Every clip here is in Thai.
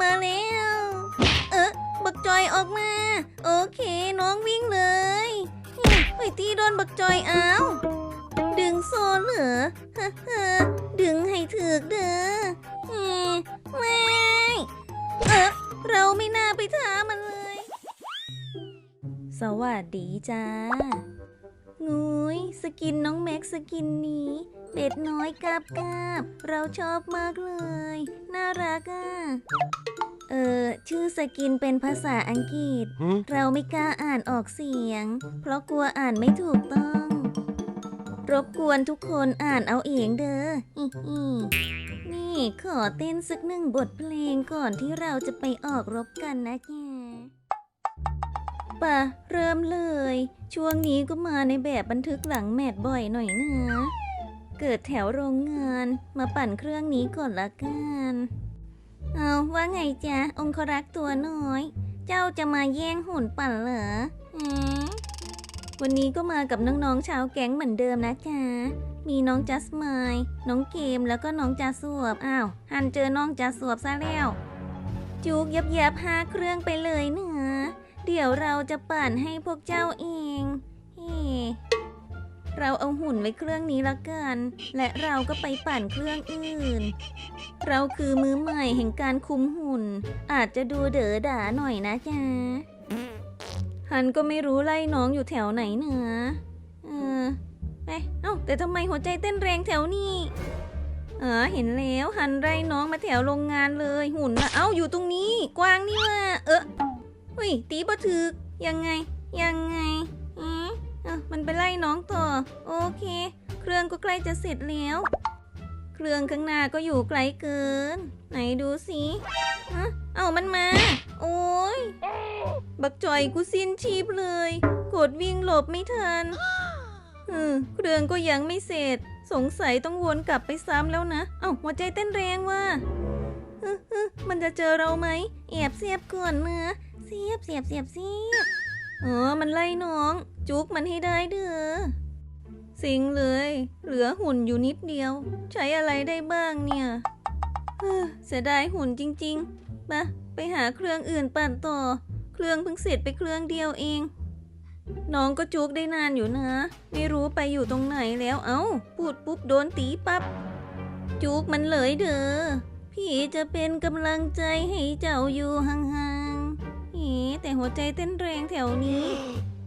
มาแล้ว เออบักจอยออกมา โอเคน้องวิ่งเลยไปตีโดนบักจอยเอาดึงโซ่เหรอฮะฮะดึงให้ถึกเด้อไม่เออเราไม่น่าไปท้ามันเลย สวัสดีจ้างุยสกินน้องแม็กสกินนี้ เป็ดน้อยกาบกาบ เราชอบมากเลย น่ารักอะ เออ ชื่อสกินเป็นภาษาอังกฤษ Hmm? เราไม่กล้าอ่านออกเสียง เพราะกลัวอ่านไม่ถูกต้อง รบกวนทุกคนอ่านเอาเองเด้ออิอินี่ขอเต้นสักหนึ่งบทเพลงก่อนที่เราจะไปออกรบกันนะแกป่ะเริ่มเลย ช่วงนี้ก็มาในแบบบันทึกหลังแมทบ่อยหน่อยเนะ เกิดแถวโรงงาน มาปั่นเครื่องนี้ก่อนละกัน เอาว่าไงจ๊ะ องครักษ์ตัวน้อย เจ้าจะมาแย่งหุ่นปั่นเหรอวันนี้ก็มากับน้องๆชาวแก๊งเหมือนเดิมนะจ๊ะ มีน้องจัสมายน้องเกมแล้วก็น้องจาสวบ อ้าว หันเจอน้องจาสวบซะแล้ว จุกยับยับห้าเครื่องไปเลยเนะเดี๋ยวเราจะปั่นให้พวกเจ้าเอง เฮ้ เราเอาหุ่นไว้เครื่องนี้ละกัน และเราก็ไปปั่นเครื่องอื่น เราคือมือใหม่แห่งการคุมหุ่น อาจจะดูเด๋อด่าหน่อยนะจ๊ะฮันก็ไม่รู้ไล่น้องอยู่แถวไหนเนะเออไปเอ้าแต่ทำไมหัวใจเต้นแรงแถวนี้เออเห็นแล้วฮันไล่น้องมาแถวโรงงานเลยหุ่นนะเอ้าอยู่ตรงนี้ กวางนี่ว่าเออเฮ้ยตีบะถึกยังไง ยังไง มันไปไล่น้องต่อ โอเค เครื่องก็ใกล้จะเสร็จแล้ว เครื่องข้างหน้าก็อยู่ไกลเกิน ไหนดูสิฮะเอามันมา โอ้ย บักจอยกูสิ้นชีพเลย กดวิ่งหลบไม่ทันเออเครื่องก็ยังไม่เสร็จ สงสัยต้องวนกลับไปซ้ำแล้วนะ เอ้าหัวใจเต้นแรงว่ะเฮ้อเฮ้อมันจะเจอเราไหมแอบเสียบก่อนเนื้อะเสียบเสียบเสียบเสียบเออมันไล่น้อง จุกมันให้ได้เด้อสิงเลย เหลือหุ่นอยู่นิดเดียว ใช้อะไรได้บ้างเนี่ยเสียดายหุ่นจริงๆมาไปหาเครื่องอื่นปั่นต่อ เครื่องเพิ่งเสร็จไปเครื่องเดียวเอง น้องก็จุกได้นานอยู่นะ ไม่รู้ไปอยู่ตรงไหนแล้วเอ้า พูดปุ๊บโดนตีปับ๊บจุกมันเลยเด้อพี่จะเป็นกำลังใจให้เจ้าอยู่ห่างๆเฮ้แต่หัวใจเต้นแรงแถวนี้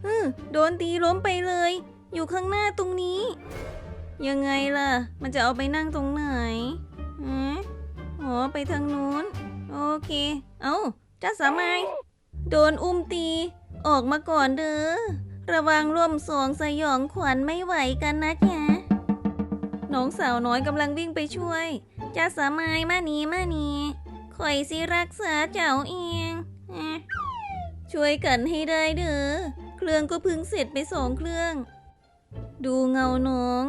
อือโดนตีล้มไปเลย อยู่ข้างหน้าตรงนี้ ยังไงล่ะ มันจะเอาไปนั่งตรงไหนอ๋อไปทางนู้น โอเค เอา้าจ้าสามัยโดนอุ้มตี ออกมาก่อนเด้อ ระวังร่วมสองสยองขวัญไม่ไหวกันนะแกน้องสาวน้อยกำลังวิ่งไปช่วยจ้าสามัยมานีมานีข่อยสิรักษาเจ้าเอง ช่วยกันให้ได้เด้อ เครื่องก็เพึ่งเสร็จไปสองเครื่อง ดูเงาน้อง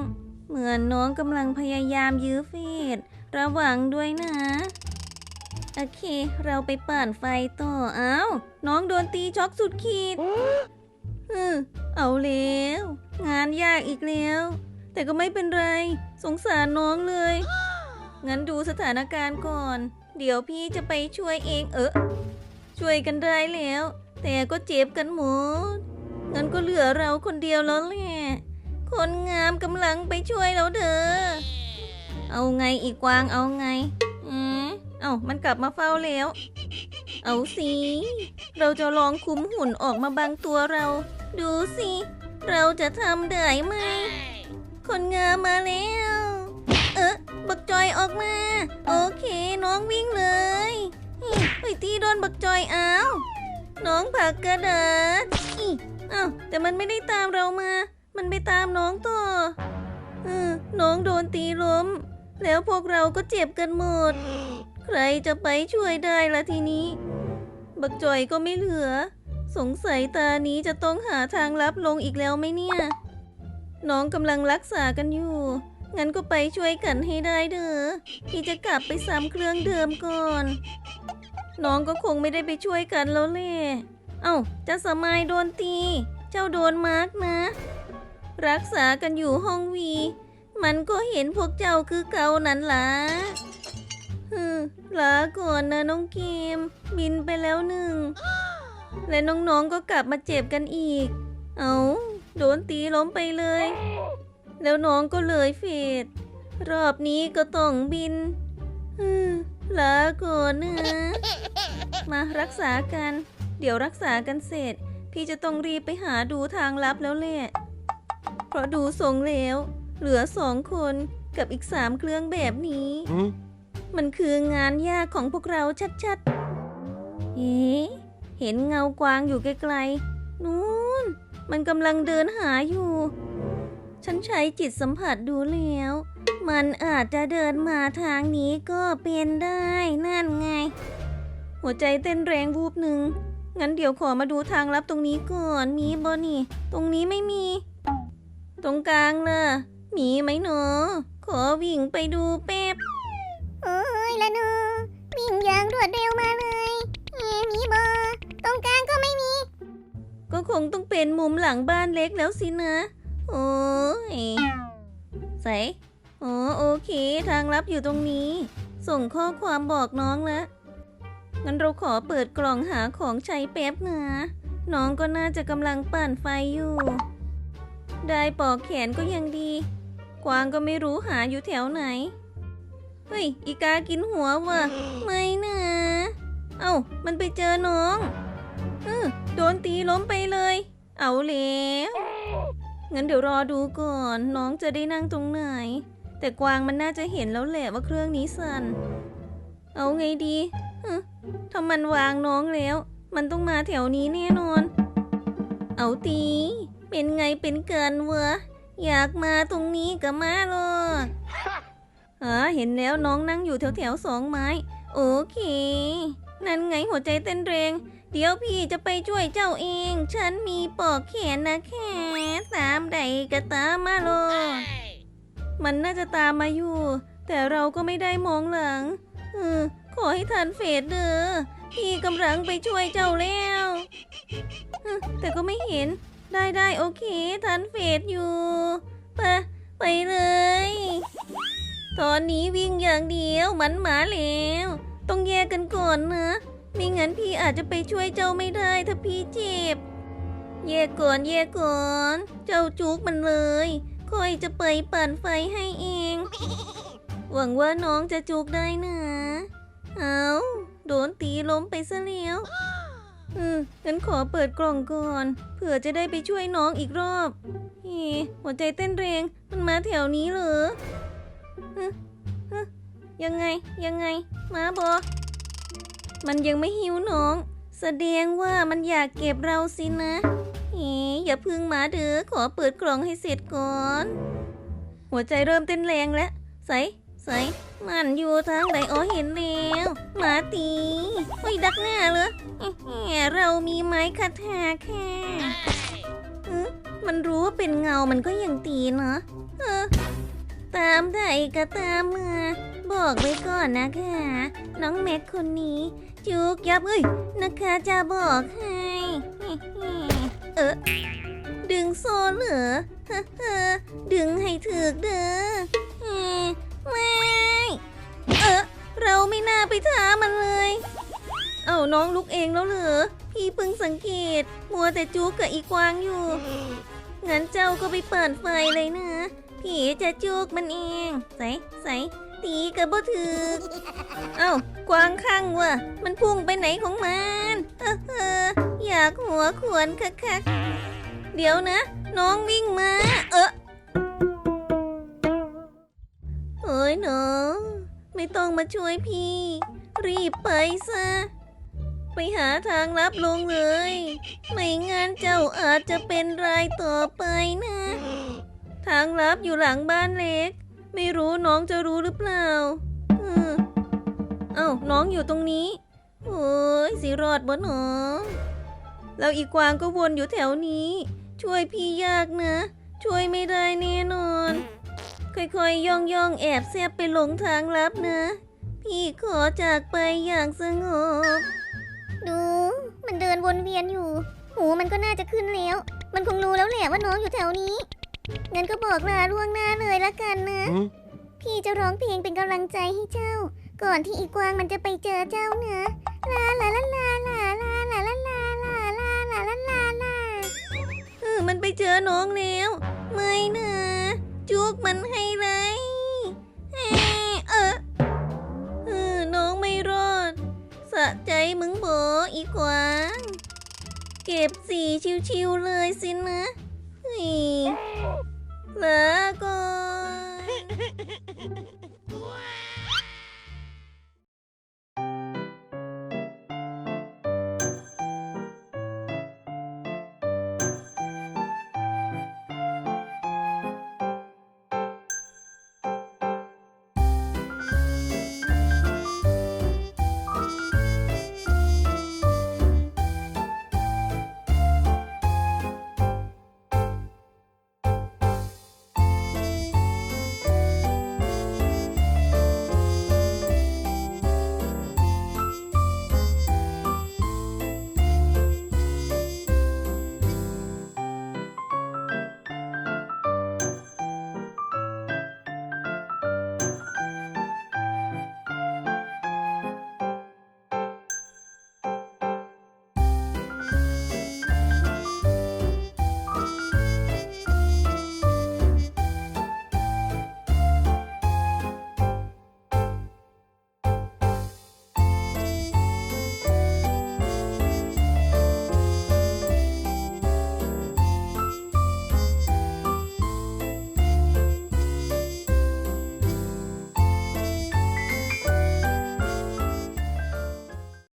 เหมือนน้องกำลังพยายามยื้อเฟดระวังด้วยนะ โอเค เราไปปั่นไฟต่อ เอ้า น้องโดนตีช็อกสุดขีดเออเอาแล้ว งานยากอีกแล้ว แต่ก็ไม่เป็นไร สงสารน้องเลย งั้นดูสถานการณ์ก่อน เดี๋ยวพี่จะไปช่วยเองเออช่วยกันได้แล้ว แต่ก็เจ็บกันหมด งั้นก็เหลือเราคนเดียวแล้วแหละ คนงามกำลังไปช่วยเราเด้อ เอาไงอีกวางเอาไง อืม เอ้ามันกลับมาเฝ้าแล้ว เอาสิ เราจะลองคุมหุ่นออกมาบางตัวเรา ดูสิ เราจะทำได้ไหม คนงามมาแล้ว เออบักจอยออกมา โอเค น้องวิ่งเลยอิไปตีโดนบักจอยเอาน้องผักกระดาษ อ้าวแต่มันไม่ได้ตามเรามา มันไปตามน้องต่อเออน้องโดนตีล้ม แล้วพวกเราก็เจ็บกันหมด ใครจะไปช่วยได้ละทีนี้ บักจอยก็ไม่เหลือ สงสัยตานี้จะต้องหาทางลับลงอีกแล้วไหมเนี่ย น้องกำลังรักษากันอยู่ งั้นก็ไปช่วยกันให้ได้เด้อพี่จะกลับไปซ้ำเครื่องเดิมก่อน น้องก็คงไม่ได้ไปช่วยกันแล้วแหละ เอ้าจะสมายโดนตี เจ้าโดนมาร์กนะ รักษากันอยู่ห้องวี มันก็เห็นพวกเจ้าคือเก่านั้นล่ะฮึลาก่อนนะน้องเกม บินไปแล้วหนึ่ง และน้องๆก็กลับมาเจ็บกันอีก เอาโดนตีล้มไปเลย แล้วน้องก็เลยเฟดรอบนี้ก็ต้องบินอืมลาก่อนนะ มารักษากัน เดี๋ยวรักษากันเสร็จ พี่จะต้องรีบไปหาดูทางลับแล้วแหละ เพราะดูทรงแล้ว เหลือสองคนกับอีกสามเครื่องแบบนี้ Hmm? มันคืองานยากของพวกเราชัดๆ เอ๊ะเห็นเงากวางอยู่ไกลๆ นู้น มันกำลังเดินหาอยู่ ฉันใช้จิตสัมผัสดูแล้ว มันอาจจะเดินมาทางนี้ก็เป็นได้ นั่นไง หัวใจเต้นแรงวูบหนึ่ง งั้นเดี๋ยวขอมาดูทางลับตรงนี้ก่อน มีบอนี่ ตรงนี้ไม่มี ตรงกลางล่ะ มีไหมหนอ ขอวิ่งไปดูแป๊บ โอ้ยละหนูวิ่งอย่างรวดเร็วมาเลยเอ๊ะมีบอตรงกลางก็ไม่มี ก็คงต้องเป็นมุมหลังบ้านเล็กแล้วสินะ โอ้ยใส่อ๋อโอเค ทางลับอยู่ตรงนี้ ส่งข้อความบอกน้องแล้ว งั้นเราขอเปิดกล่องหาของใช้แป๊บนะน้องก็น่าจะกำลังปั่นไฟอยู่ ได้ปอกแขนก็ยังดี กวางก็ไม่รู้หาอยู่แถวไหน เฮ้ย อีกากินหัวว่ะไม่นะ เอ้า มันไปเจอน้องเออโดนตีล้มไปเลย เอาแล้วงั้นเดี๋ยวรอดูก่อน น้องจะได้นั่งตรงไหน แต่กวางมันน่าจะเห็นแล้วแหละว่าเครื่องนี้สั่น เอาไงดีฮะ ถ้ามันวางน้องแล้ว มันต้องมาแถวนี้แน่นอน เอาตี เป็นไงเป็นเกินวะอยากมาตรงนี้ก็มาหรอกอ๋อเห็นแล้วน้องนั่งอยู่แถวแถวๆสองไม้ โอเค นั่นไงหัวใจเต้นแรง เดี๋ยวพี่จะไปช่วยเจ้าเอง ฉันมีปอกแขนนะแค่ตามใดก็ตามมาโลดมันน่าจะตามมาอยู่ แต่เราก็ไม่ได้มองหลังเออ ขอให้ทันเฟดเด้อพี่กำลังไปช่วยเจ้าแล้วแต่ก็ไม่เห็นได้ได้โอเคทันเฟดอยู่ไปไปเลย ตอนนี้วิ่งอย่างเดียวมันหมาแล้ว ต้องแยกกันก่อนนะไม่งั้นพี่อาจจะไปช่วยเจ้าไม่ได้ถ้าพี่เจ็บแยกก่อนแยกก่อน เจ้าจุกมันเลย ค่อยจะไปปั่นไฟให้เอง หวังว่าน้องจะจุกได้นะ เอาโดนตีล้มไปซะแล้วอืมงั้นขอเปิดกล่องก่อนเผื่อจะได้ไปช่วยน้องอีกรอบเฮ้หัวใจเต้นแรงมันมาแถวนี้เหรอฮึฮึยังไงยังไงมาบอมันยังไม่หิวน้อง แสดงว่ามันอยากเก็บเราสินะเฮ้อย่าพึ่งมาเด้อขอเปิดกล่องให้เสร็จก่อน หัวใจเริ่มเต้นแรงแล้วใส่ ใส่มันอยู่ทางไหนอ๋อเห็นแล้วหมาตีเฮ้ยดักหน้าเหรอแหมเรามีไม้คาถาแค่เอ๊ะมันรู้ว่าเป็นเงามันก็ยังตีเนาะเออตามได้ก็ตามมาบอกไว้ก่อนนะคะ น้องแม็กคนนี้ จุกยับเอ้ยนะคะจะบอกให้เออดึงโซ่เหรอเฮ้อดึงให้ถึกเด้อเฮ้ไม่เออ เราไม่น่าไปท้ามันเลย เอาน้องลุกเองแล้วเหรอ พี่เพิ่งสังเกต มัวแต่จุกกับอีกวางอยู่ งั้นเจ้าก็ไปเปิดไฟเลยนะผีจะจุกมันเอง ใส่ใส่ตีกับบ่ถึกเอ้ากวางข้างว่ะมันพุ่งไปไหนของมัน เออเอออยากหัวขวนคักๆเดี๋ยวนะ น้องวิ่งมา เออเฮ้ยน้อง ไม่ต้องมาช่วยพี่ รีบไปซะ ไปหาทางลับลงเลย ไม่งั้นเจ้าอาจจะเป็นรายต่อไปนะ ทางลับอยู่หลังบ้านเล็ก ไม่รู้น้องจะรู้หรือเปล่า เออเอ้าน้องอยู่ตรงนี้ โอ้ยสิรอดบ่หนอแล้วอีกวางก็วนอยู่แถวนี้ ช่วยพี่ยากนะ ช่วยไม่ได้แน่นอน ค่อยๆย่องย่องๆแอบแซบไปหลงทางลับนะ พี่ขอจากไปอย่างสงบ ดู มันเดินวนเวียนอยู่ หูมันก็น่าจะขึ้นแล้ว มันคงรู้แล้วแหละว่าน้องอยู่แถวนี้งั้นก็บอกลาล่วงหน้าเลยละกันนะ Hmm? พี่จะร้องเพลงเป็นกำลังใจให้เจ้า ก่อนที่อีกวางมันจะไปเจอเจ้าเนะลาลาลาลาลาลาลาลาลาลาลาลาลาลาลาเออมันไปเจอน้องแล้ว ไม่นะ จุกมันให้เลยเออเออน้องไม่รอด สะใจมึงโบอีกวางเก็บสีชิวๆเลยสินะเฮ้ยลาก่อน